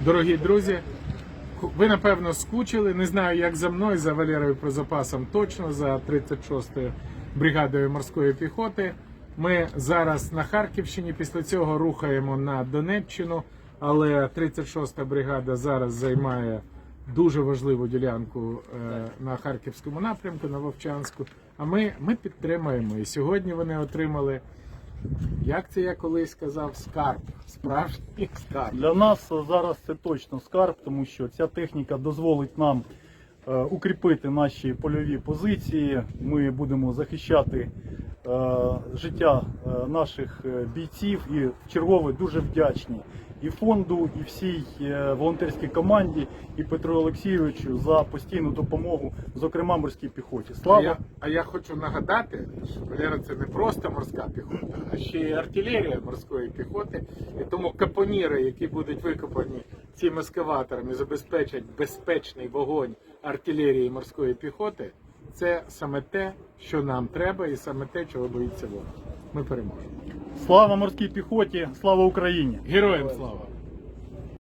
Дорогі друзі, ви напевно скучили. Не знаю, як за мною, за Валерою Прозапасом точно, за 36-ю бригадою морської піхоти. Ми зараз на Харківщині. Після цього рухаємо на Донеччину. Але 36-та бригада зараз займає дуже важливу ділянку е, на харківському напрямку, на Вовчанську. А ми, ми підтримуємо. І сьогодні вони отримали, як це я колись сказав, скарб, справжній скарб. Для нас зараз це точно скарб, тому що ця техніка дозволить нам е, укріпити наші польові позиції. Ми будемо захищати життя е, наших е, бійців і в чергове дуже вдячні і фонду, і всій е, волонтерській команді, і Петру Олексійовичу за постійну допомогу, зокрема морській піхоті. А Слава я, а я хочу нагадати, що Валера це не просто морська піхота, а ще й артилерія морської піхоти. І тому капоніри, які будуть викопані цими ескаваторами, забезпечать безпечний вогонь артилерії морської піхоти. Це саме те, що нам треба, і саме те, чого боїться ворог. Ми переможемо. слава морській піхоті, слава Україні! Героям слава!